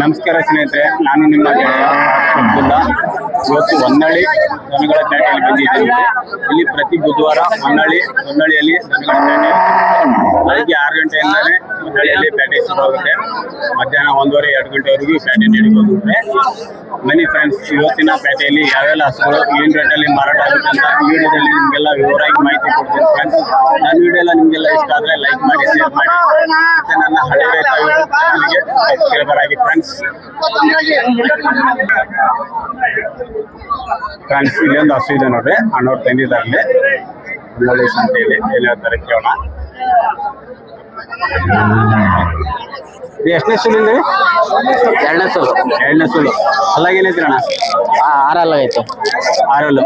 ನಮಸ್ಕಾರ ಸ್ನೇಹಿತರೆ, ನಾನು ನಿಮ್ಮ ಇವತ್ತು ಹೊನ್ನಳ್ಳಿ ದನಗಳ ಪೇಟೆಯಲ್ಲಿ ಬಂದಿದ್ದೇನೆ ಇಲ್ಲಿ ಪ್ರತಿ ಬುಧವಾರ ಹೊನ್ನಳ್ಳಿ ಹೊನ್ನಳ್ಳಿಯಲ್ಲಿ ದನಗಳ ಪೇಟೆ ಬೆಳಗ್ಗೆ ಆರು ಗಂಟೆಯಿಂದಲೇ ಹೊನ್ನಳ್ಳಿಯಲ್ಲಿ ಪೇಟೆ ಶುರುವಾಗುತ್ತೆ ಮಧ್ಯಾಹ್ನ ಒಂದೂವರೆ, ಎರಡು ಗಂಟೆವರೆಗೂ ಪೇಟೆ ನಡೀಬೋಗುತ್ತೆ ಮನಿ ಫ್ರೆಂಡ್ಸ್ ಇವತ್ತಿನ ಪೇಟೆಯಲ್ಲಿ ಯಾವೆಲ್ಲ ಹಸುಗಳು, ಏನು ರೇಟಲ್ಲಿ ಮಾರಾಟ ಆಗುತ್ತೆ ಅಂತ ವಿಡಿಯೋದಲ್ಲಿ ನಿಮಗೆಲ್ಲ ವಿವರವಾಗಿ ಮಾಹಿತಿ ಕೊಡ್ತೀನಿ. ನನ್ನ ವಿಡಿಯೋ ಎಲ್ಲ ನಿಮಗೆಲ್ಲ ಇಷ್ಟ ಆದರೆ ಲೈಕ್ ಮಾಡಿ ಶೇರ್ ಮಾಡಿ. ಮತ್ತೆ ನನ್ನ ಹಳೆ ರೈತ ಚಾನಲ್ಗೆ ಆಗಿ ಫ್ರೆಂಡ್ಸ್ ಫ್ರೆಂಡ್ಸ್ ಇಲ್ಲೊಂದು ಹಸು ಇದೆ ನೋಡ್ರಿ. ಅಣ್ಣವ್ರು ತಂದಿದ್ದಾರೆ ಸಂತೆಯಲ್ಲಿ. ಏನ್ ಹೇಳ್ತಾರೆ ಕೇಳೋಣ. ಇದು ಎಷ್ಟನೇ ಇಲ್ಲಿ ಎರಡನೇ ಸೋಲು ಎರಡನೇ ಸೋಲು ಅಲ್ಲಾಗ ಏನೈತ್ರಿ ಅಣ್ಣ ಆರಲ್ಲ ಐತೆ. ಆರಲ್ಲು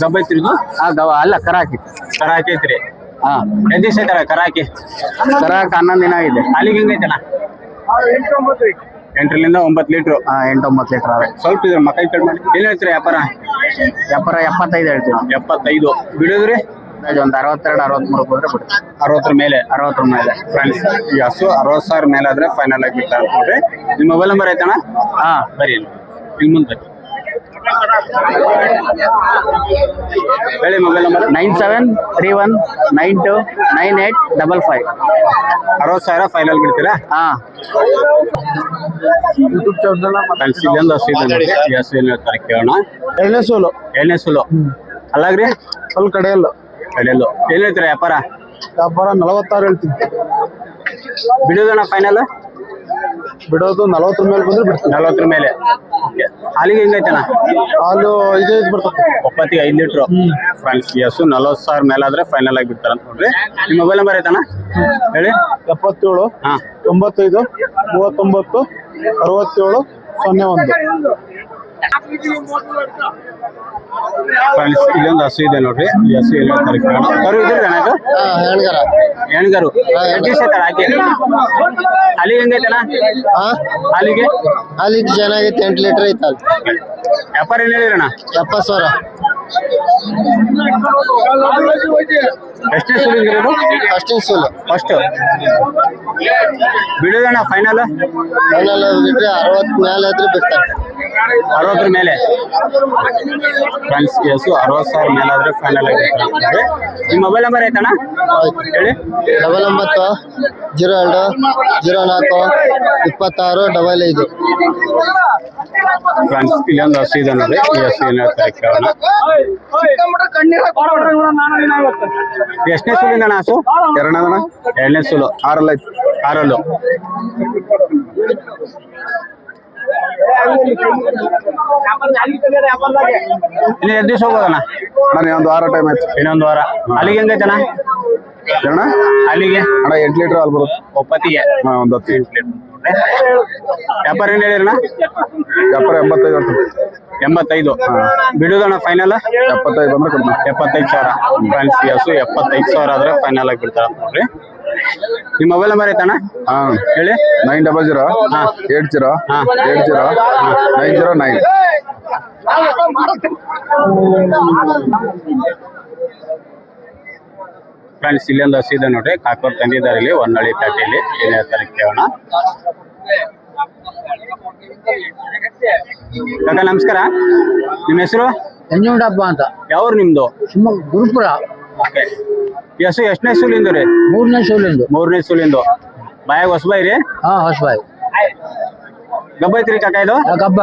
ಗಬ್ಬ ಐತ್ರಿ ಇದು? ಆ ಗವ ಅಲ್ಲ ಕರ ಹಾಕಿತ್ತು. ಕರ ಹಾಕೈತ್ರಿ ಹಾ. ಎದ್ದು ದಿವಸ ಐತಲ್ಲ ಕರ ಹಾಕಿ? ಕರಕ್ಕೆ ಹನ್ನೊಂದು ದಿನ ಆಗಿದೆ. ಅಲ್ಲಿಗೆ ಹೆಂಗೈತಣ್ಣ ಎಂಟರಿಂದ ಒಂಬತ್ತು ಲೀಟ್ರು. ಹಾ ಎಂಟು ಒಂಬತ್ತು ಲೀಟರ್ ಅವೆ ಸ್ವಲ್ಪ ಇದ್ರ ಮಕೈ ಕಡಿಮೆ ಏನು ಹೇಳ್ತೀರಿ ವ್ಯಾಪಾರ? ವ್ಯಾಪಾರ ಎಪ್ಪತ್ತೈದು ಹೇಳ್ತೀವಿ. ಎಪ್ಪತ್ತೈದು. ಬಿಡೋದ್ರಿ? ಒಂದು ಅರವತ್ತೆರಡು ಅರವತ್ಮೂರು ಹೋದ್ರೆ ಬಿಡ್ತೀವಿ ಅರವತ್ತರ ಮೇಲೆ. ಅರವತ್ತರ ಮೇಲೆ. ಫ್ರೆಂಡ್ಸ್ ಈ ಹಸು ಅರವತ್ತು ಸಾವಿರ ಮೇಲೆ ಆದ್ರೆ ಫೈನಲ್ ಆಗಿ ಬಿಡ್ತಾರೆ ನೋಡ್ರಿ ನಿಮ್ಮ ಮೊಬೈಲ್ ನಂಬರ್ ಐತಣ್ಣ? ಹಾ ಬರೀ. ಇಲ್ಲಿ ಇಲ್ಲಿ ಮುಂದೆ. ಬನ್ನಿ. ಹೇಳಿ mobile number nine seven three one nine two nine eight double five. ಅರವತ್ತು ಸಾವಿರ ಫೈನಲ್ ಬಿಡ್ತೀರಾ? ಹಾ. ಯೂಟ್ಯೂಬ್ ಇದೊಂದು ಹಸು ಇದೆ ನೋಡಿ ಈ ಹಸು ಏನ್ ಹೇಳ್ತಾರೆ ಕೇಳೋಣ. ಎಣ್ಣೆ ಸೋಲು. ಎಣ್ಣೆ ಸೋಲು. ಅಲ್ಲಾಗ್ರಿ? ಸ್ವಲ್ಪ ಕಡೆಯಲ್ಲ ಕಡೆಯಲ್ಲು. ಏನ್ ಹೇಳ್ತೀರಾ ವ್ಯಾಪಾರ? ವ್ಯಾಪಾರ ನಲವತ್ತಾರು ಹೇಳ್ತೀನಿ. ಬಿಡೋದಣ್ಣ ಫೈನಲ್ ಬಿಡೋದು ನಲವತ್ತರ ಮೇಲೆ ಬಂದ್ರೆ ಬಿಡ್ತೀವಿ ನಲ್ವತ್ತರ ಮೇಲೆ. ಓಕೆ ಹಾಲಿಗೆ ಹೆಂಗೈತಣ್ಣ ಹಾಲು ಇದು ಬರ್ತದೆ. ಒಪ್ಪತ್ತಿಗೆ ಐದು ಲೀಟ್ರು. ಫ್ರೆಂಡ್ಸ್ ಎಸ್ ನಲವತ್ತು ಸಾವಿರ ಮೇಲೆ ಆದ್ರೆ ಫೈನಲ್ ಆಗಿ ಬಿಡ್ತಾರ ಅಂತ ನೋಡ್ರಿ. ನಿಮ್ಮ ಮೊಬೈಲ್ ನಂಬರ್ ಐತಣ್ಣ? ಹೇಳಿ. ಎಪ್ಪತ್ತೇಳು ಹಾಂ. ತೊಂಬತ್ತೈದು ಮೂವತ್ತೊಂಬತ್ತು ಅರವತ್ತೇಳು ಸೊನ್ನೆ ಒಂದು. ಫ್ರೆಂಡ್ಸ್ ಇಲ್ಲೊಂದು ಹಸು ಇದೆ ನೋಡ್ರಿ. ಈ ಹಸು ಎಲ್ಲ ಕೇಳೋಣ ಕರು ಇದ್ರಿ ಅಣ್ಣ ಹೆಣ್ಗರ. ಹೆಣ್ಗರು. ಎಷ್ಟು ದಿವಸ ಆಯ್ತಣ್ಣ ಹಾಕಿ? ಹಾಲಿಗೆ ಹೆಂಗೈತಣ್ಣ ಹಾಲಿಗೆ? ಹಾಲಿಗೆ ಚೆನ್ನಾಗೈತೆ ಎಂಟು ಲೀಟರ್ ಐತಲ್ಲ ವ್ಯಾಪಾರ ಏನು ಹೇಳಿರಣ ಎಪ್ಪತ್ತು ಸಾವಿರ. ಎಷ್ಟೇ ಸೂಲ್ ಇದು? ಅಷ್ಟೇ ಸೂಲು ಫಸ್ಟ್ ಬಿಡೋದಣ್ಣ ಫೈನಲ್ ಫೈನಲ್ ಬಿಟ್ಟರೆ ಅರವತ್ತು ಮೇಲೆ ಆದ್ರೆ ಬಿಡ್ತಾರೆ. ಅರವತ್ತರ ಮೇಲೆ. ಫ್ರೆಂಡ್ಸ್ ಕೇಸು ಅರವತ್ತು ಸಾವಿರ ಮೇಲೆ ಆದ್ರೆ ಫೈನಲ್ ಆಗಿ. ನಿಮ್ಮ ಮೊಬೈಲ್ ನಂಬರ್ ಐತಣ್ಣ ಹೇಳಿ. ಡಬಲ್ ಒಂಬತ್ತು ಜೀರೋ ಎರಡು ಜೀರೋ ನಾಲ್ಕು ಇಪ್ಪತ್ತಾರು ಡಬಲ್ ಐದು. ಫ್ರೆಂಡ್ಸ್ ಇಲ್ಲೊಂದು ಹಸು ಇದೆ ನೋಡಿ ಈ ಹಸು ಏನ್ ಹೇಳ್ತಾರೆ ಕೇಳೋಣ. ಎಷ್ಟನೇ ಸುಲಿಂದ ಅಣ್ಣ ಹಸು? ಎರಡನೇದಣ ಎರಡನೇ ಸುಲು ಆರಲ್ಲ ಆರಲ್ಲು. ಇನ್ನು ಎರಡು ದಿವಸ ಹೋಗೋದಣ್ಣ? ನಾನು ಒಂದು ವಾರ ಟೈಮ್ ಆಯ್ತು. ಇನ್ನೊಂದು ವಾರ. ಅಲ್ಲಿಗೆ ಹೆಂಗೈತಣ್ಣ ಅಣ್ಣ ಅಲ್ಲಿಗೆ? ಅಣ್ಣ ಎಂಟು ಲೀಟರ್ ಹಾಲು ಬರುತ್ತೆ. ಒಪ್ಪತ್ತಿಗೆ? ಹಾಂ ಒಂದು ಹತ್ತು. ವ್ಯಾಪಾರ ಏನು ಹೇಳಿರಣ್ಣ ವ್ಯಾಪಾರ ಎಂಬತ್ತೈದು ಅಂತ. ಎಂಬತ್ತೈದು. ಬಿಡುದಣ್ಣ ಫೈನಲ್ ಎಪ್ಪತ್ತೈದು ಅಂದ್ರೆ ಎಪ್ಪತ್ತೈದು ಸಾವಿರ. ಫ್ರೆಂಡ್ಸ್ ಹಸು ಎಪ್ಪತ್ತೈದು ಸಾವಿರ ಆದ್ರೆ ಫೈನಲ್ ಆಗಿ ಬಿಡ್ತಾರ ನೋಡ್ರಿ. ನಿಮ್ಮ ಮೊಬೈಲ್ ನಂಬರ್ ಐತಣ್ಣ? ಹಾ ಹೇಳಿ. ನೈನ್ ಡಬಲ್ ಜೀರೋ ಹಾ. ಏಟ್ ಜೀರೋ ಹಾ. Eight zero nine zero nine friends ಇಲ್ಲಿ ಒಂದು ಹಸಿ ಇದೆ ನೋಡ್ರಿ ಕಾಕೋರ್ ತಂದಿದ್ದಾರೆ ಇಲ್ಲಿ ಹೊನ್ನಳ್ಳಿ ಪೇಟೆಯಲ್ಲಿ ಏನ್ ಹೇಳ್ತಾರೆ ಕೇಳೋಣ ಕಾಕ ನಮಸ್ಕಾರ. ನಿಮ್ಮ ಹೆಸರು? ನಂಜುಂಡಪ್ಪ ಅಂತ. ಯಾವ್ರು ನಿಮ್ದು? ಶಿವಮೊಗ್ಗ ಗುರುಪುರ. ಹಸು ಎಷ್ಟನೇ ಸೂಲಿಂದು ರೀ? ಮೂರನೇ ಸೋಲಿಂದು. ಮೂರನೇ ಸೂಲಿಂದು. ಬಾಯಾಗ ಹೊಸಬಾಯಿ ರೀ? ಹಾ ಹೊಸಬಾಯಿ ಗಬ್ಬ ಐತ್ರಿ ಕಾಕ ಇದು? ಗಬ್ಬ.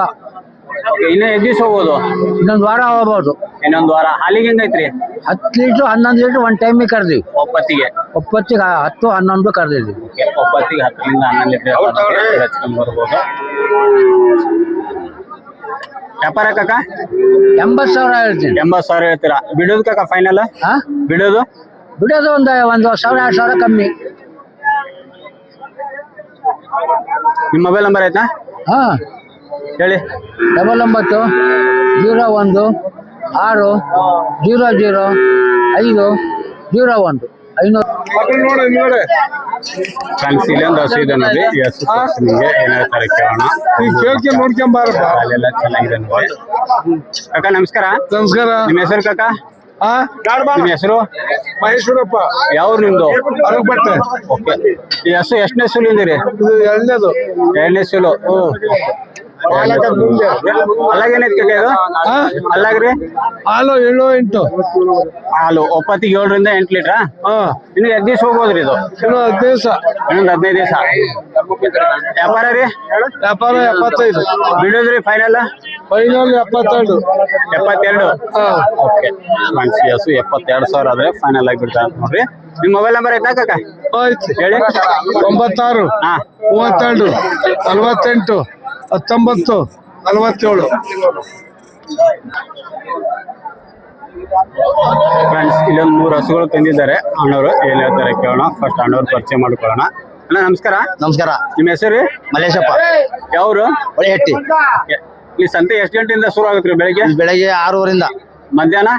ಇನ್ನೇ ಎದ್ ಎಷ್ಟು ದಿವಸ ಹೋಗೋದು? ಇನ್ನೊಂದು ವಾರ ಹೋಗ್ಬೋದು ಇನ್ನೊಂದು ವಾರ. ಹಾಲಿಗೆ ಹೆಂಗೈತ್ರಿ ಹತ್ತು ಲೀಟ್ರ್ ಹನ್ನೊಂದು ಲೀಟ್ರ್ ಒಂದು ಟೈಮಿಗೆ ಕರ್ದಿವಿ. ಒಪ್ಪತ್ತಿಗೆ. ಒಪ್ಪತ್ತಿಗೆ ಹತ್ತು ಹನ್ನೊಂದು ಕರ್ದಿದ್ವಿ. ಒಪ್ಪತ್ತಿಗೆ ಹತ್ತರಿಂದ ಹನ್ನೊಂದು ಲೀಟರ್ ಹಚ್ಕೊಂಡ್ ಬರ್ಬೋದು. ವ್ಯಾಪಾರ ಕಾಕ? ಎಂಬತ್ ಸಾವಿರ ಹೇಳ್ತೀನಿ. ಎಂಬತ್ ಸಾವಿರ ಹೇಳ್ತೀರಾ? ಬಿಡೋದು ಕಾಕ ಫೈನಲ್ ಹಾ? ಬಿಡೋದು? ಬಿಡೋದು ಒಂದು ಒಂದು ಸಾವಿರ ಎರಡು ಸಾವಿರ ಕಮ್ಮಿ. ನಿಮ್ಮ ಮೊಬೈಲ್ ನಂಬರ್ ಆಯ್ತಾ? ಹಾ. ಹೇಳಿ. ಡಬಲ್ ಒಂಬತ್ತು ಜೀರೋ ಒಂದು ಆರು ಜೀರೋ ಜೀರೋ ಐದು ಜೀರೋ ಒಂದು. ಫ್ರೆಂಡ್ಸ್ ಇಲ್ಲೊಂದು ಹಸು ಇದೆ ನೋಡಿ. ಹಸು ನಿಮ್ಗೆ ಏನ್ ಹೇಳ್ತಾರೆ ಕೇಳೋಣ. ನೋಡ್ಕೊಂಬಾರಪ್ಪ ಅಲ್ಲೆಲ್ಲ ಚೆನ್ನಾಗಿದೆ ನೋಡಿ. ಕಾಕ ನಮಸ್ಕಾರ. ನಮಸ್ಕಾರ. ನಿಮ್ಮ ಹೆಸರು ಕಾಕ? ನಿಮ್ಮ ಹೆಸರು? ಮಹೇಶ್ವರಪ್ಪ. ಯಾವ್ರು ನಿಮ್ದು? ಬಟ್ಟೆ ಓಕೆ. ಈ ಹಸು ಎಷ್ಟನೇ ಸುಲಿಂದಿರಿ ಇದು? ಎರಡನೇದು. ಎರಡನೇ ಸುಲು. ಅಲ್ಲಾಗೇನೈತಿ ಇದು ಹಾ ಅಲ್ಲಾಗ್ರಿ? ಹಾಲು ಏಳು ಎಂಟು. ಹಾಲು ಒಪ್ಪತ್ತಿಗೆ ಏಳರಿಂದ ಎಂಟು ಲೀಟ್ರಾ? ಇನ್ನು ಎರಡು ದಿವಸ ಹೋಗೋದ್ರಿ ಇದು? ಇನ್ನು ದಿವಸ. ಇನ್ನೊಂದು ಹದಿನೈದು ದಿವಸ? ವ್ಯಾಪಾರ ರೀ? ವ್ಯಾಪಾರ ಎಪ್ಪತ್ತೈದು. ಬಿಡೋದ್ರಿ ಫೈನಲ್ ಫೈನಲ್ ಎಪ್ಪತ್ತೆರಡು. ಎಪ್ಪತ್ತೆರಡು? ಓಕೆ ಮನ್ಸಿ ಹಸು ಎಪ್ಪತ್ತೆರಡು ಸಾವಿರ ಆದ್ರೆ ಫೈನಲ್ ಆಗಿ ಬಿಡ್ತಾರೆ ನೋಡ್ರಿ. ನಿಮ್ ಮೊಬೈಲ್ ನಂಬರ್ ಐತಾ ಕಾಕ? ಹೇಳಿ. ಒಂಬತ್ತಾರು ಹಾ. ಮೂವತ್ತೆರಡು ನಲವತ್ತೆಂಟು ಹತ್ತೊಂಬತ್ತು. ನಲವತ್ತೇಳು. ಫ್ರೆಂಡ್ಸ್ ಇಲ್ಲೊಂದು ಮೂರು ಹಸುಗಳು ತಂದಿದ್ದಾರೆ. ಅಣ್ಣವರು ಏನ್ ಹೇಳ್ತಾರೆ ಕೇಳೋಣ. ಫಸ್ಟ್ ಅಣ್ಣವ್ರು ಪರಿಚಯ ಮಾಡ್ಕೊಳ್ಳೋಣ. ಅಣ್ಣ ನಮಸ್ಕಾರ. ನಮಸ್ಕಾರ. ನಿಮ್ಮ ಹೆಸರು? ಮಲೇಶಪ್ಪ ಯಾವ್ರು? ಹೊಳೆಹಟ್ಟಿ. ಈ ಸಂತೆ ಎಷ್ಟು ಗಂಟೆಯಿಂದ ಶುರು ಆಗುತ್ತೆ ಬೆಳಿಗ್ಗೆ? ಬೆಳಗ್ಗೆ ಆರೂವರೆಯಿಂದ. ಮಧ್ಯಾಹ್ನ?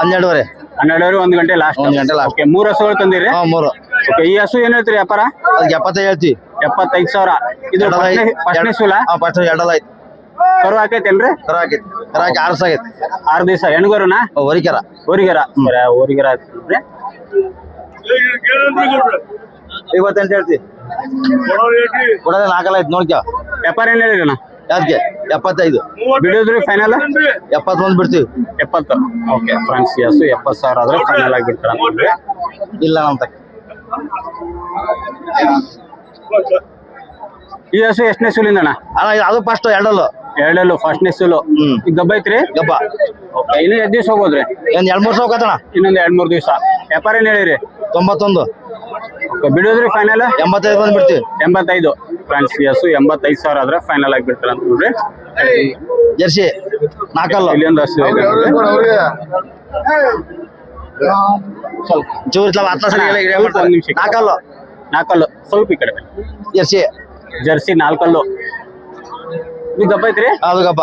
ಹನ್ನೆರಡುವರೆ. ಹನ್ನೆರಡುವರೆ ಒಂದು ಗಂಟೆ ಲಾಸ್ಟ್ ಒಂದು ಗಂಟೆ ಲಾಸ್ಟ್ ಓಕೆ ಮೂರು ಹಸುಗಳು ತಂದಿರಿ? ಹಾ ಮೂರು. ಓಕೆ ಈ ಹಸು ಏನ್ ಹೇಳ್ತೀರಿ ವ್ಯಾಪಾರ? ಅದಕ್ಕೆ ಎಪ್ಪತ್ತೈದು ಹೇಳ್ತಿ ಎಪ್ಪತ್ತೈದು ಸಾವಿರ. ಇದು. ಫಸ್ಟ್ನೇ ಸೂಲ? ಫಸ್ಟ್ ಎರಡಲ್ಲ ಐತಿ ಕರು ಹಾಕೈತೇನ್ರಿ? ಕರ ಹಾಕೈತಿ. ಕರ ಹಾಕಿ ಆರು ಸಾಗೈತಿ ಆರು ದಿವಸ. ಹೆಣ್ಗರುನಾ ಹೊರಿಕೆರ ಊರಿಗರ ಊರಿಗೆರ ಹಾಕ್ತಿದ್ರಿ ಐವತ್ತೆಂಟು ಹೇಳ್ತಿ ಕೊಡೋದೇ ನಾಲ್ಕಲ್ಲ ಐತಿ ನೋಡ್ಕ್ಯಾ ವ್ಯಾಪಾರ ಏನ್ ಹೇಳಿರಣ್ಣ ಯಾವ್ದಕ್ಕೆ ಎಪ್ಪತ್ತೈದು. ಬಿಡೋದ್ರಿ ಫೈನಲ್ ಎಪ್ಪತ್ತೊಂದು ಬಿಡ್ತೀವಿ. ಎಪ್ಪತ್ತು. ಓಕೆ ಫ್ರೆಂಡ್ಸ್ ಹಸು ಎಪ್ಪತ್ತು ಸಾವಿರ ಆದ್ರೆ ಫೈನಲ್ ಆಗಿ ಬಿಡ್ತಾರ ಇಲ್ಲ ಅಂತ. ಈ ಹಸು ಎಷ್ಟನೇ ಸುಲಿಂದಣ್ಣ ಅಣ್ಣ? ಇದು ಅದು ಫಸ್ಟ್ ಎರಡಲ್ಲು. ಫಸ್ಟ್ ಫಸ್ಟ್ನೇ ಸುಲು. ಹ್ಮ್. ಈಗ ಗಬ್ಬ ಐತ್ರಿ? ಗಬ್ಬ. ಓಕೆ ಇನ್ನು ಎರಡು ದಿವಸ ಹೋಗೋದ್ರಿ? ಒಂದ್ ಎರಡ್ ಮೂರ್ ಸಾವಿರ ಹೋಗತ್ತಣ ಇನ್ನೊಂದು ಎರಡ್ ಮೂರ್ ದಿವ್ಸ. ವ್ಯಾಪಾರ ಏನ್ ಹೇಳಿರಿ? ತೊಂಬತ್ತೊಂದು. ಓಕೆ ಬಿಡೋದ್ರಿ ಫೈನಲ್ ಎಂಬತ್ತೈದು ಬಂದು ಬಿಡ್ತೀವಿ ಎಂಬತ್ತೈದು. ಫ್ರಾನ್ಸ್ ಈ ಹಸು ಎಂಬತ್ತೈದು ಸಾವಿರ ಆದ್ರೆ ಫೈನಲ್ ಆಗಿ ಬಿಡ್ತಾರೆ ಅಂತ ನೋಡ್ರಿ. ಜರ್ಸಿ ನಾಲ್ಕಲ್ಲು. ಇಲ್ಲಿ ಒಂದು ಹಸು ಇದೆ ನೋಡ್ರಿ. ಸ್ವಲ್ಪ. ಚೂರು ಹತ್ತ. ನಾಲ್ಕಲ್ಲು. ನಾಲ್ಕಲ್ಲು? ಸ್ವಲ್ಪ ಈ ಕಡೆ ಜರ್ಸಿ ಜರ್ಸಿ ನಾಲ್ಕಲ್ಲು. ಇದು ಗಪ್ಪ ಐತ್ರಿ? ಅದು ಗಪ್ಪ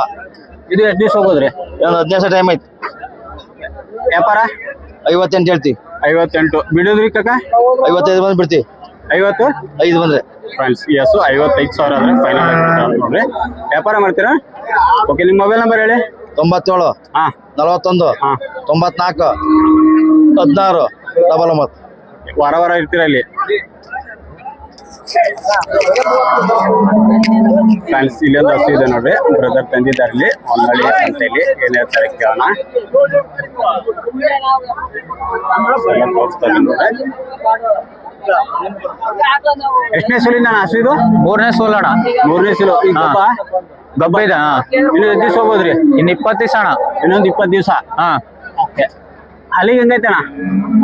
ಇದು ಎಷ್ಟು ದಿವಸ ಹೋಗೋದ್ರಿ? ಒಂದು ಹದಿನೈದು ಟೈಮ್ ಐತಿ ವ್ಯಾಪಾರ? ಐವತ್ತೆಂಟು ಹೇಳ್ತಿ. ಐವತ್ತೆಂಟು. ಬಿಡೋದ್ರಿ ಕಾಕ? ಐವತ್ತೈದು ಬಂದು ಬಿಡ್ತಿ. ಐವತ್ತು? ಐದು ಬಂದ್ರೆ. ಫ್ರೆಂಡ್ಸ್ ಎಸ್ ಐವತ್ತೈದು ಸಾವಿರ ಆದ್ರೆ ಫೈನಲ್ ನೋಡ್ರಿ. ವ್ಯಾಪಾರ ಮಾಡ್ತೀರಾ? ಓಕೆ ನಿಮ್ಮ ಮೊಬೈಲ್ ನಂಬರ್ ಹೇಳಿ. ತೊಂಬತ್ತೇಳು ಹಾ. ನಲವತ್ತೊಂದು ಹಾ. ತೊಂಬತ್ನಾಲ್ಕು ಹದಿನಾರು ಡಬಲ್ ಒಂಬತ್ತು. ವಾರ ವಾರ ಇರ್ತೀರಾ ಇಲ್ಲಿ ಫ್ರೆಂಡ್ಸ್ ಇಲ್ಲೊಂದು ಹಸು ಇದೆ ನೋಡ್ರಿ. ಬ್ರದರ್ ತಂದಿದ್ದಾರೆ ಇಲ್ಲಿ. ಹೊನ್ನಳ್ಳಿ ಸಂತೆಯಲ್ಲಿ ಏನ್ ಹೇಳ್ತಾರೆ ಕೇಳೋಣ. ಎಷ್ಟನೇ ಸೋಲಿನ ಹಸು ಇದು? ಮೂರನೇ ಸೋಲಣ ಮೂರನೇ ಸಲ. ಈ ಗಬ್ಬ? ಗಬ್ಬ ಇದೆ ಹಾ. ಇನ್ನು ಎಷ್ಟು ದಿವಸ ಹೋಗೋದ್ರಿ? ಇನ್ನು ಇಪ್ಪತ್ತು ದಿವಸ ಅಣ್ಣ. ಇನ್ನೊಂದು ಇಪ್ಪತ್ತು ದಿವಸ? ಹಾ. ಅಲ್ಲಿಗೆ ಹೆಂಗೈತಣ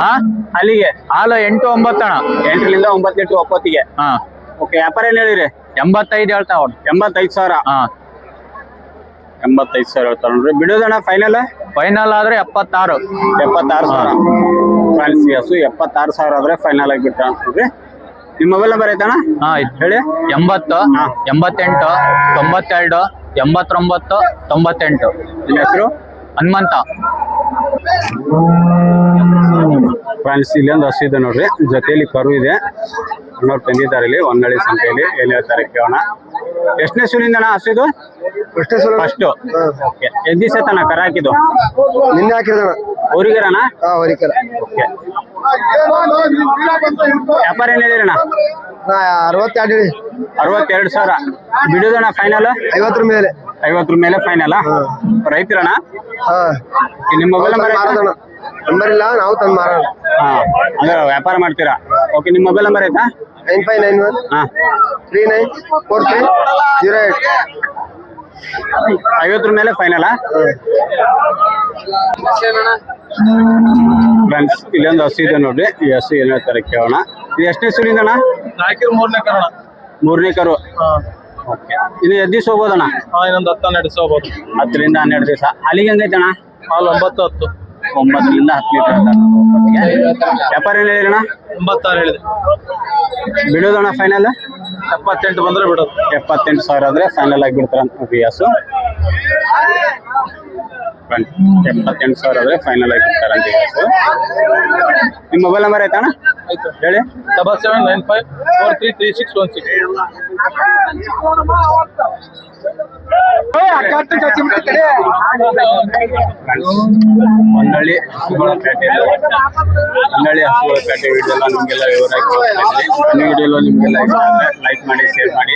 ಹಾ ಅಲ್ಲಿಗೆ? ಹಾಲು ಎಂಟು ಒಂಬತ್ತಣ ಎಂಟರಿಂದ ಒಂಬತ್ತು ಎಂಟು ಒಪ್ಪತ್ತಿಗೆ. ಹಾ. ಓಕೆ ವ್ಯಾಪಾರ ಏನ್ ಹೇಳಿರಿ? ಎಂಬತ್ತೈದು ಹೇಳ್ತಾವ ಎಂಬತ್ತೈದು ಸಾವಿರ? ಹಾ. ಎಂಬತ್ತೈದು ಸಾವಿರ ಹೇಳ್ತಾರೆ ನೋಡ್ರಿ. ಬಿಡೋದಣ್ಣ ಫೈನಲ್ ಫೈನಲ್ ಆದ್ರೆ ಎಪ್ಪತ್ತಾರು. ಎಪ್ಪತ್ತಾರು ಸಾವಿರ. ಫ್ರೆಂಡ್ಸ್ ಹಸು ಎಪ್ಪತ್ತಾರು ಸಾವಿರ ಆದ್ರೆ ಫೈನಲ್ ಆಗಿ ಬಿಟ್ಟ ನೋಡ್ರಿ. ನಿಮ್ಮ ಮೊಬೈಲ್ ನಂಬರ್ ಐತಣ್ಣ? ಹಾ ಆಯ್ತು ಹೇಳಿ. ಎಂಬತ್ತು ಹಾ. ಎಂಬತ್ತೆಂಟು ತೊಂಬತ್ತೆರಡು ಎಂಬತ್ತೊಂಬತ್ತು ತೊಂಬತ್ತೆಂಟು. ನಿಮ್ಮ ಹೆಸರು? ಹನುಮಂತ. ಫ್ರೆಂಡ್ಸ್ ಇಲ್ಲಿ ಒಂದು ಹಸು ಇದೆ ನೋಡ್ರಿ. ಜೊತೆಯಲ್ಲಿ ಕರು ಇದೆ. ಅನ್ನೋರು ತಂದಿದ್ದಾರೆ ಇಲ್ಲಿ. ಒಂದಳಿ ಸಂಖ್ಯೆಯಲ್ಲಿ ಏನ್ ಹೇಳ್ತಾರೆ ಕೇಳೋಣ. ಎಷ್ಟನೇ ಸುಲಿಂದಣ್ಣ ಹಸು ಇದು? ಫಸ್ಟ್ ಓಕೆ ಎಷ್ಟು ದಿವಸ ತನ ಕರ ಹಾಕಿದ್ದು? ನಿನ್ನೆ ಹಾಕಿರೋಣ ಊರಿಗರಣ ಹಾ ಹೊರಿಕೆರ ಓಕೆ ವ್ಯಾಪಾರ ಏನ್ ಹೇಳಿರಣ್ಣ ಅರವತ್ತೆರಡು ಹೇಳಿ ಅರವತ್ತೆರಡು ಸಾವಿರ. ಬಿಡೋದಣ್ಣ ಫೈನಲ್ ಐವತ್ತರ ಮೇಲೆ. ಐವತ್ತರ ಮೇಲೆ ಫೈನಲ್ ರೈತರಣ್ಣ? ಹಾ. ನಿಮ್ಮ ಮೊಬೈಲ್ ನಂಬರ್ ಮಾರೋದಣ್ಣ ನಂಬರ್ ಇಲ್ಲ ನಾವು ತಂದು ಮಾರೋಣ. ಹಾಂ. ಅಂದ್ರೆ ವ್ಯಾಪಾರ ಮಾಡ್ತೀರಾ? ಓಕೆ ನಿಮ್ಮ ಮೊಬೈಲ್ ನಂಬರ್ ಆಯ್ತಾ ನೈನ್ ಫೈವ್ ನೈನ್ ಒನ್. ಹಾ. Three nine four three zero eight. ಐವತ್ತರ ಮೇಲೆ ಫೈನಲ್ ಫ್ರೆಂಡ್ಸ್ ಇಲ್ಲೊಂದು ಹಸಿ ಇದೆ ನೋಡ್ರಿ. ಈ ಹಸಿ ಏನ್ ಹೇಳ್ತಾರೆ ಕೇಳೋಣ. ಎಷ್ಟನೇ ಸುಳಿಂದಣ್ಣ ಮೂರನೇ ಕರೋಣ. ಮೂರನೇ ಕರು. ಓಕೆ. ಇದು ಎದ್ದು ದಿವಸ ಹೋಗೋದಣ್ಣ ಹಾ ಇನ್ನೊಂದು ಹತ್ತು ಹನ್ನೆರಡು ದಿವಸ ಹೋಗ್ಬೋದು. ಹತ್ತರಿಂದ ಹನ್ನೆರಡು ದಿವಸ. ಅಲ್ಲಿಗೆ ಹೆಂಗೈತಣ್ಣ ಹಾಲು ಒಂಬತ್ತು ಹತ್ತು. ಒಂಬತ್ತರಿಂದ ಹತ್ತು ಲೀಟರ್ ವ್ಯಾಪಾರ ಏನು ಹೇಳಿರಣ್ಣ ಒಂಬತ್ತಾರು ಹೇಳಿದೆ. ಬಿಡೋದಣ್ಣ ಫೈನಲ್ ಎಪ್ಪತ್ತೆಂಟು ಬಂದ್ರೆ ಬಿಡೋದು. ಎಪ್ಪತ್ತೆಂಟು ಸಾವಿರ ಆದರೆ ಫೈನಲ್ ಆಗಿ ಬಿಡ್ತಾರೆ ಅಂತ ನೋಡ್ರಿ ಹಸು ಫ್ರೆಂಡ್, ಎಪ್ಪತ್ತೆಂಟು ಸಾವಿರ ಆದರೆ ಫೈನಲ್ ಆಗಿ ಬಿಡ್ತಾರ ಅಂತ ಈ ನಿಮ್ಮ ಮೊಬೈಲ್ ನಂಬರ್ ಆಯ್ತಾ ಅಣ್ಣ ಆಯ್ತು. ಹೇಳಿ. Double seven nine five four three three six one six Honnalli ಹಸುಗಳ ಪೇಟೆ ಹೊನ್ನಳ್ಳಿ ಹಸುಗಳ ಪೇಟೆ ವಿಡಿಯೋ ಎಲ್ಲ ನಿಮಗೆಲ್ಲ ವಿವರ ವಿಡಿಯೋ ನಿಮಗೆಲ್ಲ ಲೈಕ್ ಮಾಡಿ ಶೇರ್ ಮಾಡಿ.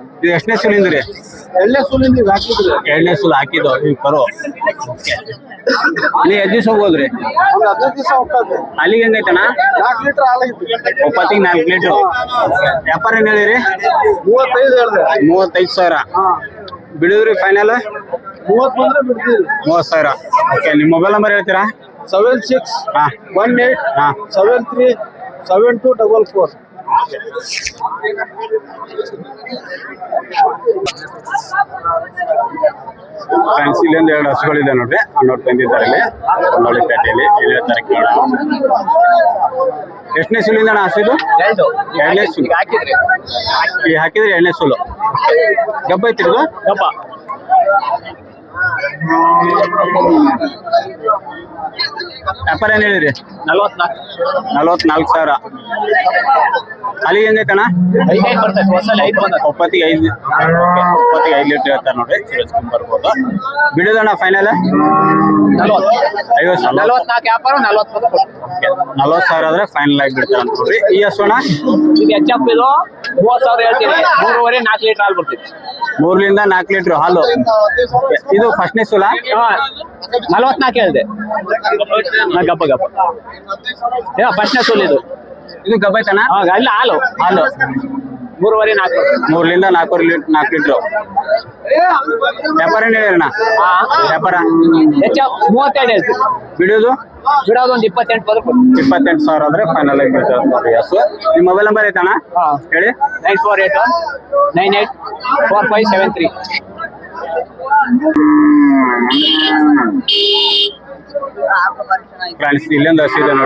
ಇದು ಎಷ್ಟನೇ ಸುಲಿಂದ ರೀ ಎಳ್ಳೆ ಸುಲಿಂದ ಈಗ ಹಾಕಿದ್ರಿ. ಎರಡನೇ ಸುಲ್ ಹಾಕಿದ್ದು ಈಗ ಬರೋ ನೀ ಎದ್ದು ದಿವಸ ಹೋಗೋದ್ರಿ? ಒಂದು ಹದಿನೈದು ದಿವಸ ಹೋಗ್ತದೆ. ಅಲ್ಲಿಗೆ ಹೆಂಗೈತಣ್ಣ? ನಾಲ್ಕು ಲೀಟರ್ ಹಾಲಾಗಿತ್ತು ಒಪ್ಪತ್ತಿಗೆ ನಾಲ್ಕು ಲೀಟ್ರು. ವ್ಯಾಪಾರ ಏನ್ ಹೇಳಿರಿ? ಮೂವತ್ತೈದು ಹೇಳ್ದೆ. ಮೂವತ್ತೈದು ಸಾವಿರ. ಬಿಡಿದ್ರಿ ಫೈನಲ್ ಮೂವತ್ತು ಬಂದ್ರೆ ಬಿಡ್ತೀವಿ. ಮೂವತ್ತು ಸಾವಿರ. ಓಕೆ ನಿಮ್ಮ ಮೊಬೈಲ್ ನಂಬರ್ ಹೇಳ್ತೀರಾ? ಸೆವೆನ್ ಸಿಕ್ಸ್ ಹಾಂ. ಒನ್ ಏಟ್ ಹಾಂ. Seven three seven two double four. Friends ಇಲ್ಲಿ ಒಂದು ಎರಡು ಹಸುಗಳಿದೆ ನೋಡ್ರಿ. ಅನ್ನೋರು ತಂದಿದ್ದಾರೆ ಇಲ್ಲಿ. ಹೊನ್ನಳ್ಳಿ ಪೇಟೆಯಲ್ಲಿ. ಇಲ್ಲಿ ತಾರೀಕು ಎಷ್ಟನೇ ಸುಲಿಂದ ಅಣ್ಣ ಹಸಿದು ಎರಡನೇ ಸುಲು. ಈಗ ಹಾಕಿದ್ರೆ. ಎರಡನೇ ಸುಲು. ಗಬ್ಬ ಐತಿ ಇದು? ಗಬ್ಬ ವ್ಯಾಪಾರ ಏನ್ ಹೇಳಿರಿ ನಲ್ವತ್ನಾಲ್ಕು ನಲವತ್ನಾಲ್ಕು ಸಾವಿರ. ಅಲ್ಲಿಗೆ ಹೆಂಗೆ ಕಣ ಒಪ್ಪತ್ತಿಗೆ ಐದು ಒಪ್ಪತ್ತಿಗೆ ಐದು ಲೀಟರ್ ಇರ್ತಾರೆ ನೋಡ್ರಿ. ಬರ್ಬೋದು. ಬಿಡೋದಣ್ಣ ಫೈನಲ್ ಐವತ್ತು ನಲ್ವತ್ತು ಸಾವಿರ ಆದ್ರೆ ಫೈನಲ್ ಆಗಿ ಬಿಡ್ತಾರೆ ಅಂತ ನೋಡ್ರಿ ಈ ಅಷ್ಟೋಣ ಇದು ಎಚ್ ಎಫ್ ಇದು ಮೂವತ್ತು ಸಾವಿರ ಹೇಳ್ತೀನಿ. ಮೂರುವರೆ ನಾಲ್ಕು ಲೀಟರ್ ಹಾಲು ಬರ್ತೀವಿ ಮೂರ್ಲಿಂದ ನಾಲ್ಕು ಲೀಟರ್ ಹಾಲು. ಇದು ಫಸ್ಟ್ನೇ ಸುಲ? ನಲ್ವತ್ನಾಲ್ಕು ಹೇಳಿದೆ. ಗಪ್ಪ ಗಪ್ಪ. ಏ ಪ್ರಶ್ನೆ ಸುಲ್ ಇದು. ಇದು ಗಬ್ಬೈತನ ಹಾ, ಇಲ್ಲ ಹಾಲು ಹಾಲು. ಮೂರುವರೆ ನಾಲ್ಕು. ಮೂರ್ಲಿಂದ ನಾಲ್ಕೂವರೆ ಲೀಟರ್ ನಾಲ್ಕು ಲೀಟ್ರು. ವ್ಯಾಪಾರ ಏನು ಹೇಳಿರಣ್ಣ ವ್ಯಾಪಾರ? ಹೆಚ್ಚು ಮೂವತ್ತೆರಡು ಹೇಳ್ತೀವಿ ಬಿಡೋದು? ಬಿಡೋದು ಒಂದು ಇಪ್ಪತ್ತೆಂಟು ಪದ ಇಪ್ಪತ್ತೆಂಟು ಸಾವಿರ ಆದ್ರೆ ಫೈನಲ್ ಆಗಿ ಹಸು ನಿಮ್ಮ ಮೊಬೈಲ್ ನಂಬರ್ ಐತಣ್ಣ? ಹೇಳಿ. Nine four eight nine eight four five seven three. Friends ಇಲ್ಲೊಂದು ಹಾಕೊಂಡು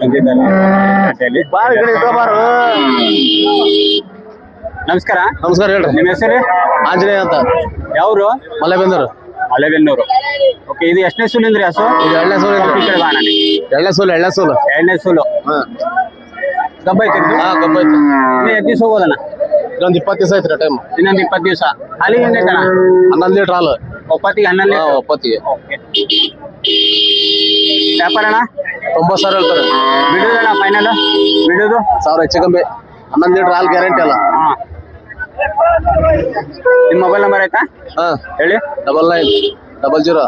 ಪೇಟೆಯಲ್ಲಿ. ನಮಸ್ಕಾರ. ನಮಸ್ಕಾರ ಹೇಳ್ರಿ. ನಿಮ್ಮ ಹೆಸರು? ಆಂಜನೇಯ ಅಂತ. ಯಾವ್ರು? ಮಲೆಬೆನ್ನೂರು. ಮಲೆಬೆನ್ನೂರು. ಓಕೆ ಇದು ಎಷ್ಟನೇ ಸುಲಿಂದ್ರಿ ಹಸು ಇದು ಎರಡನೇ ಸೋಲು ಈ ಕಡೆ ಬಾ ಅಣ್ಣ ನೀ. ಎಳ್ಳೆ ಸೋಲು ಎಳ್ಳೆ ಸೋಲು. ಎರಡನೇ ಗಬ್ಬೈತಿ ಹಾ ಗಬ್ಬ ಐತಿ ಹಾ ಗೊಬ್ಬೈತಿ. ಇನ್ನು ಎದ್ದು ದಿವಸ ಹೋಗೋದಣ್ಣ? ಇದೊಂದು ಇಪ್ಪತ್ತು ದಿವಸ ಐತ್ರಿ ಟೈಮ್ ಇನ್ನೊಂದು ಇಪ್ಪತ್ತು ದಿವಸ. ಅಲ್ಲಿಗೆ ಹೆಂಗೈತಣ್ಣ ಹನ್ನೊಂದು ಲೀಟರ್ ಹಾಲು. ಒಪ್ಪತ್ತಿಗೆ ಹನ್ನೊಂದು ಲೀಟ್ರು. ಒಪ್ಪತ್ತಿಗೆ. ವ್ಯಾಪಾರ ಅಣ್ಣ? ತೊಂಬತ್ತು ಸಾವಿರ ಹೇಳ್ತಾರೆ. ಬಿಡೋದಣ್ಣ ಫೈನಲ್ ಬಿಡೋದು? ಸಾವಿರ ಹೆಚ್ಚು ಕಮ್ಮಿ. ಹನ್ನೊಂದು ಲೀಟರ್ ಹಾಲು ಗ್ಯಾರಂಟಿ ಅಲ್ಲ. ಹಾ. ನಿಮ್ಮ ಮೊಬೈಲ್ ನಂಬರ್ ಆಯ್ತಾ? ಹಾ. ಹೇಳಿ. Double nine double zero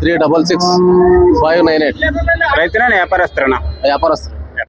three double six five nine eight ರೈತರಣ್ಣ ವ್ಯಾಪಾರಸ್ಥರಣ್ಣ ವ್ಯಾಪಾರಸ್ಥರು.